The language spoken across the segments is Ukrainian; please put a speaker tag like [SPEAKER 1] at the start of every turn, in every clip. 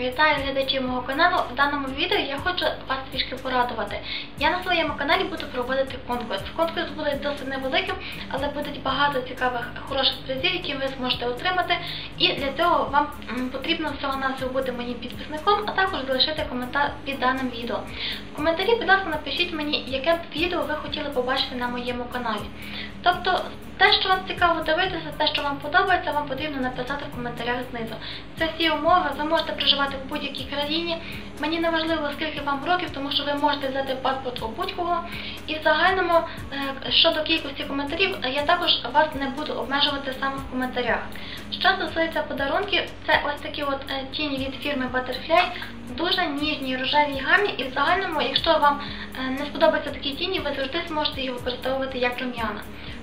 [SPEAKER 1] Вітаю глядачів мого каналу. В даному відео я хочу вас трішки порадувати. Я на своєму каналі буду проводити конкурс. Конкурс буде досить невеликим, але буде багато цікавих хороших призів, які ви зможете отримати. І для цього вам потрібно всього навсього бути моїм підписником, а також залишити коментар під даним відео. В коментарі, будь ласка, напишіть мені, яке б відео ви хотіли побачити на моєму каналі. Тобто, те, що вам цікаво дивитися, те, що вам подобається, вам потрібно написати в коментарях знизу. Це всі умови, ви можете проживати в будь-якій країні. Мені не важливо, скільки вам років, тому що ви можете взяти паспорт у будь-кого. І в загальному, е, щодо кількості коментарів, я також вас не буду обмежувати саме в коментарях. Що стосується подарунків, це ось такі от е, тіні від фірми Butterfly, дуже ніжні рожевій гамі, і в загальному, якщо вам е, не сподобаються такі тіні, ви завжди зможете їх використовувати як рум'яна.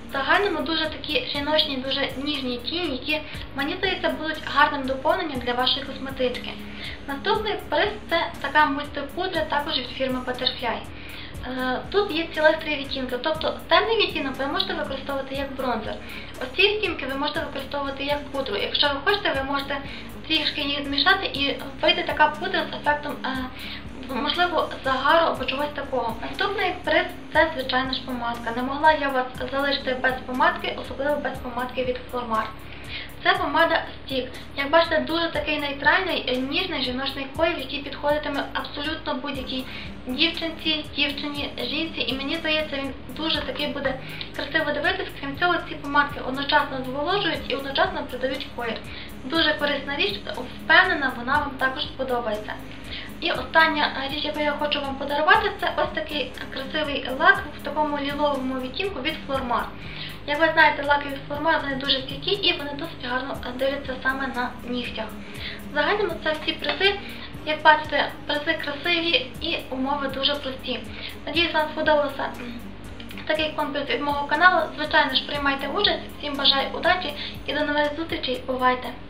[SPEAKER 1] В загальному дуже такі жіночні, дуже ніжні тіні, які, мені здається, будуть гарним доповненням для вашої косметички. Наступний приз це така мультипудра також від фірми Butterfly. Е, Тут є цілих три відтінки, тобто темний відтінок ви можете використовувати як бронзер. Ось ці відтінки ви можете використовувати як пудру. Якщо ви хочете, ви можете трішки їх змішати і вийде така пудра з ефектом, е, можливо, загару або чогось такого. Наступний приз це звичайна ж помадка. Не могла я вас залишити без помадки, особливо без помадки від Flormar. Це помада Стік. Як бачите, дуже такий нейтральний, е, ніжний жіночний колір, який підходитиме абсолютно будь-якій дівчинці, дівчині, жінці. І мені здається, він дуже такий буде красиво дивитись. Крім цього, ці помадки одночасно зволожують і одночасно придають колір. Дуже корисна річ, впевнена, вона вам також сподобається. І остання річ, яку я хочу вам подарувати, це ось такий красивий лак в такому ліловому відтінку від Flormar. Як ви знаєте, лаки від Flormar, вони дуже стійкі і вони досить гарно дивляться саме на нігтях. Загальному це всі призи. Як бачите, призи красиві і умови дуже прості. Надіюсь, вам сподобався такий конкурс від мого каналу. Звичайно ж, приймайте участь. Всім бажаю удачі і до нових зустрічей. Бувайте!